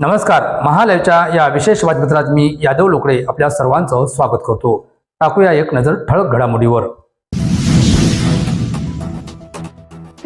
नमस्कार. महालयच्या या विशेष बातमीपत्रात मी यादव लोकडे आपल्या सर्वांचं स्वागत करतो. टाकूया एक नजर ठळक घडामोडीवर.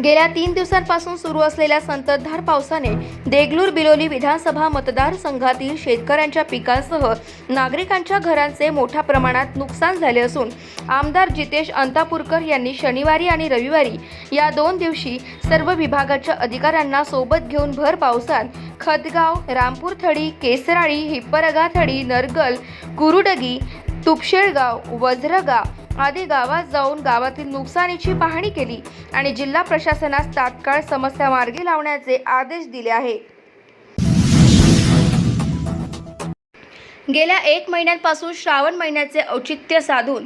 गेल्या तीन दिवसांपासून सुरू असलेल्या संततधार पावसाने देगलूर बिलोली विधानसभा मतदारसंघातील शेतकऱ्यांच्या पिकांसह नागरिकांच्या घरांचे मोठ्या प्रमाणात नुकसान झाले असून आमदार जितेश अंतापूरकर यांनी शनिवारी आणि रविवारी या दोन दिवशी सर्व विभागाच्या अधिकाऱ्यांना सोबत घेऊन भर पावसात खतगाव रामपूरथडी केसराळी हिप्परगाथडी नरगल कुरुडगी तुपशेळगाव वज्रगाव आदी गावात जाऊन गावातील नुकसानीची पाहणी केली आणि जिल्हा प्रशासनास तात्काळ समस्या मार्गी लावण्याचे आदेश दिले आहे. गेल्या एक महिन्यांपासून श्रावण महिन्याचे औचित्य साधून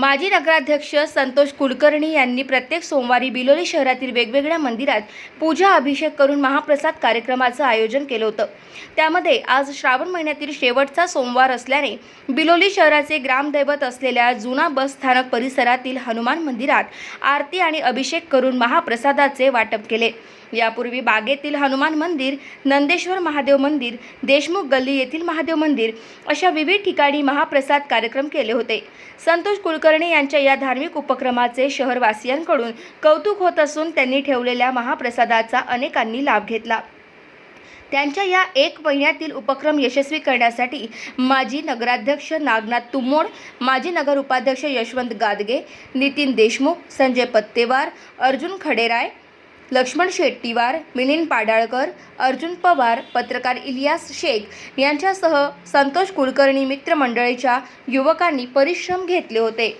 माजी नगराध्यक्ष संतोष कुलकर्णी यांनी प्रत्येक सोमवारी बिलोली शहरातील वेगवेगळ्या मंदिरात पूजा अभिषेक करून महाप्रसाद कार्यक्रमाचं आयोजन केलं होतं. त्यामध्ये आज श्रावण महिन्यातील शेवटचा सोमवार असल्याने बिलोली शहराचे ग्रामदैवत असलेल्या जुना बस स्थानक परिसरातील हनुमान मंदिरात आरती आणि अभिषेक करून महाप्रसादाचे वाटप केले. यापूर्वी बागेतील हनुमान मंदिर नंदेश्वर महादेव मंदिर देशमुख गल्ली येथील महादेव मंदिर अशा विविध ठिकाणी महाप्रसाद कार्यक्रम केले होते. संतोष कुलकर्णी यांच्या या धार्मिक उपक्रमाचे शहरवासियांकडून कौतुक होत असून त्यांनी ठेवलेल्या महाप्रसादाचा अनेकांनी लाभ घेतला. त्यांच्या या एक महिन्यातील उपक्रम यशस्वी करण्यासाठी माजी नगराध्यक्ष नागनाथ तुमोड माजी नगर उपाध्यक्ष यशवंत गादगे नितीन देशमुख संजय पत्तेवार अर्जुन खडेराय लक्ष्मण शेट्टीवार मिलिंद पाडाळकर अर्जुन पवार पत्रकार इलियास शेख यांच्यासह संतोष कुलकर्णी मित्रमंडळीच्या युवकांनी परिश्रम घेतले होते.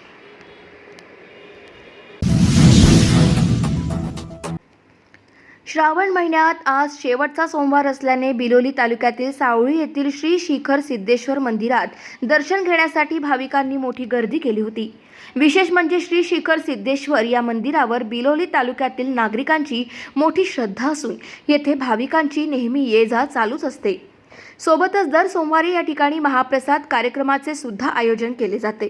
श्रावण महिन्यात आज शेवटचा सोमवार असल्याने बिलोली तालुक्यातील सावळी येथील श्री शिखर सिद्धेश्वर मंदिरात दर्शन घेण्यासाठी भाविकांनी मोठी गर्दी केली होती. विशेष म्हणजे श्री शिखर सिद्धेश्वर या मंदिरावर बिलोली तालुक्यातील नागरिकांची मोठी श्रद्धा असून येथे भाविकांची नेहमी ये जा चालूच असते. सोबतच दर सोमवारी या ठिकाणी महाप्रसाद कार्यक्रमाचे सुद्धा आयोजन केले जाते.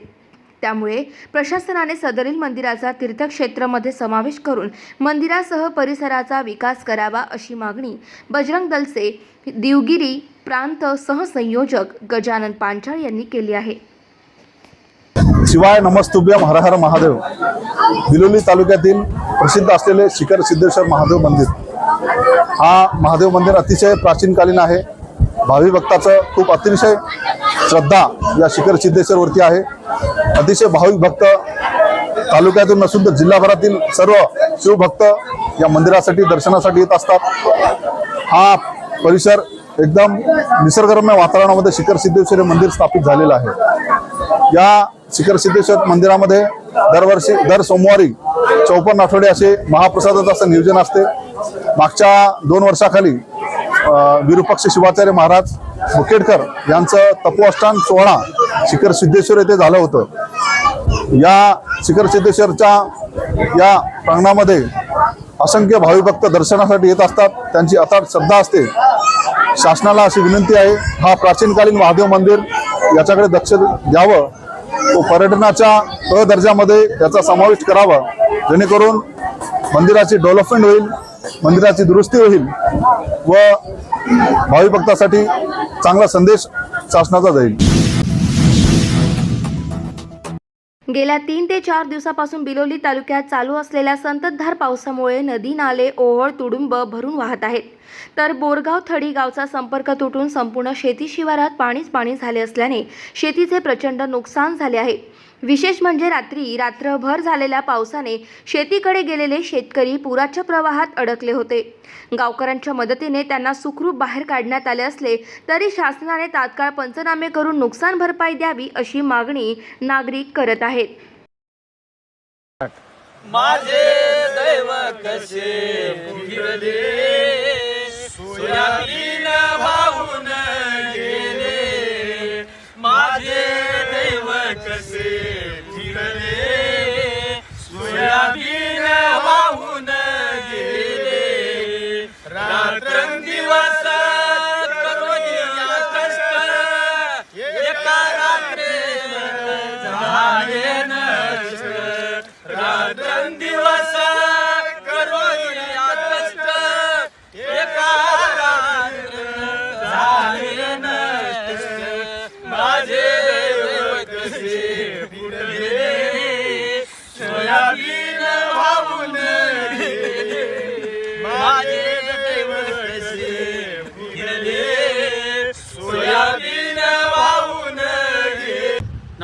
त्यामुळे प्रशासनाने सदरील मंदिराचा तीर्थक्षेत्रामध्ये समावेश करून मंदिरासह परिसराचा विकास करावा अशी मागणी बजरंग दलचे दिवगिरी प्रांत सहसंयोजक गजानन पांचाळ यांनी केली आहे. शिवाय नमस्तुभ्यम हर हर महादेव. बिलोली तालुक्यातील प्रसिद्ध असलेले शिखर सिद्धेश्वर महादेव मंदिर. हा महादेव मंदिर अतिशय प्राचीनकालीन आहे. भावी भक्ताचं खूप अतिशय श्रद्धा या शिखर सिद्धेश्वरवरती आहे. अतिशय भाविक भक्त तालुक्यातून नसून तर जिल्हाभरातील सर्व शिवभक्त या मंदिरासाठी दर्शनासाठी येत असतात. हा परिसर एकदम निसर्गरम्य वातावरणामध्ये शिखर सिद्धेश्वर मंदिर स्थापित झालेलं आहे. या शिखर सिद्धेश्वर मंदिरामध्ये दरवर्षी दर सोमवारी चौपन्न आठवडे असे महाप्रसादाचं असं नियोजन असते. मागच्या दोन वर्षाखाली विरुपक्ष विरूपक्ष शिवाचार्य महाराज मुखेडकर यांचं तपोअष्टान सोहळा शिखर सिद्धेश्वर येथे झालं होतं. या शिखर सिद्धेश्वरच्या या प्रांगणामध्ये असंख्य भाविभक्त दर्शनासाठी येत असतात. त्यांची अथाट श्रद्धा असते. शासनाला अशी विनंती आहे हा प्राचीनकालीन महादेव मंदिर याच्याकडे दक्ष द्यावं. तो पर्यटनाच्या अ दर्जामध्ये त्याचा समावेश करावा. जेणेकरून मंदिराची डेव्हलपमेंट होईल मंदिराची दुरुस्ती होईल व भाविभक्तासाठी चांगला संदेश शासनाचा जाईल. गेल्या तीन ते चार दिवसापासून बिलोली तालुक्यात चालू असलेल्या संततधार पावसामुळे नदी नाले ओहोळ तुडुंब भरून वाहत आहेत. तर बोरगाव थडी गावचा संपर्क तुटून संपूर्ण शेती शिवारात पाणीच पाणी झाले असल्याने शेतीचे प्रचंड नुकसान झाले आहे. विशेष म्हणजे रात्री रात्रभर झालेल्या पावसाने शेतीकडे गेलेले शेतकरी पुराच्या प्रवाहात अडकले होते. गावकऱ्यांच्या मदतीने त्यांना सुखरूप बाहेर काढण्यात आले असले तरी शासनाने तात्काळ पंचनामे करून नुकसान भरपाई द्यावी अशी मागणी नागरिक करत आहेत. माझे दैव कसे भाऊन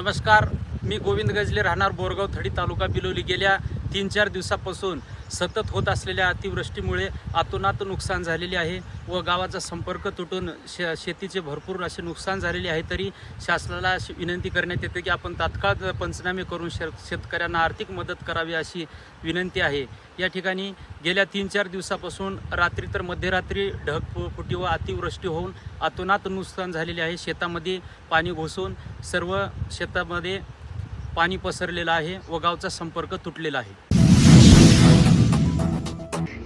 नमस्कार. मी गोविंद गजले राहणार बोरगाव थडी तालुका बिलोली. गेल्या तीन चार दिवसापासून सतत होत असलेल्या अतिवृष्टीमुळे आतोनात नुकसान झालेले आहे व गावाचा संपर्क तुटून शे शेतीचे भरपूर असे नुकसान झालेले आहे. तरी शासनाला अशी विनंती करण्यात येते की आपण तात्काळ पंचनामे करून शे शेतकऱ्यांना आर्थिक मदत करावी अशी विनंती आहे. या ठिकाणी गेल्या तीन चार दिवसापासून रात्री तर मध्यरात्री ढग फुटी व अतिवृष्टी होऊन अतोनात नुकसान झालेले आहे. शेतामध्ये पाणी घुसून सर्व शेतामध्ये पाणी पसरलेलं आहे व गावचा संपर्क तुटलेला आहे.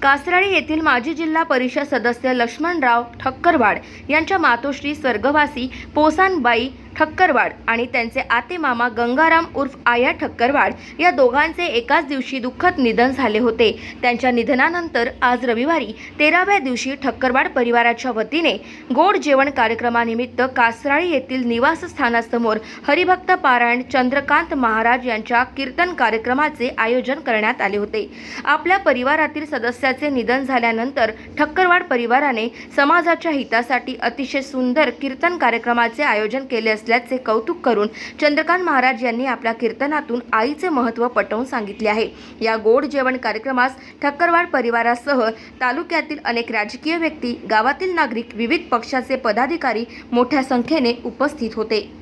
कासराळी येथील माजी जिल्हा परिषद सदस्य लक्ष्मणराव ठक्करवाड यांच्या मातोश्री स्वर्गवासी पोसानबाई ठक्करवाड आणि त्यांचे आते मामा गंगाराम उर्फ आया ठक्करवाड या दोघांचे एकाच दिवशी दुःखद निधन झाले होते. त्यांच्या निधनानंतर आज रविवारी तेराव्या दिवशी ठक्करवाड परिवाराच्या वतीने गोड जेवण कार्यक्रमानिमित्त कासराळी येथील निवासस्थानासमोर हरिभक्त पारायण चंद्रकांत महाराज यांच्या कीर्तन कार्यक्रमाचे आयोजन करण्यात आले होते. आपल्या परिवारातील सदस्याचे निधन झाल्यानंतर ठक्करवाड परिवाराने समाजाच्या हितासाठी अतिशय सुंदर कीर्तन कार्यक्रमाचे आयोजन केले असल्याचे कौतुक करून चंद्रकांत महाराज यांनी आपल्या कीर्तनातून आईचे महत्त्व पटवून सांगितले आहे. या गोड जेवण कार्यक्रमास ठक्करवाड परिवारासह तालुक्यातील अनेक राजकीय व्यक्ती गावातील नागरिक विविध पक्षाचे पदाधिकारी मोठ्या संख्येने उपस्थित होते.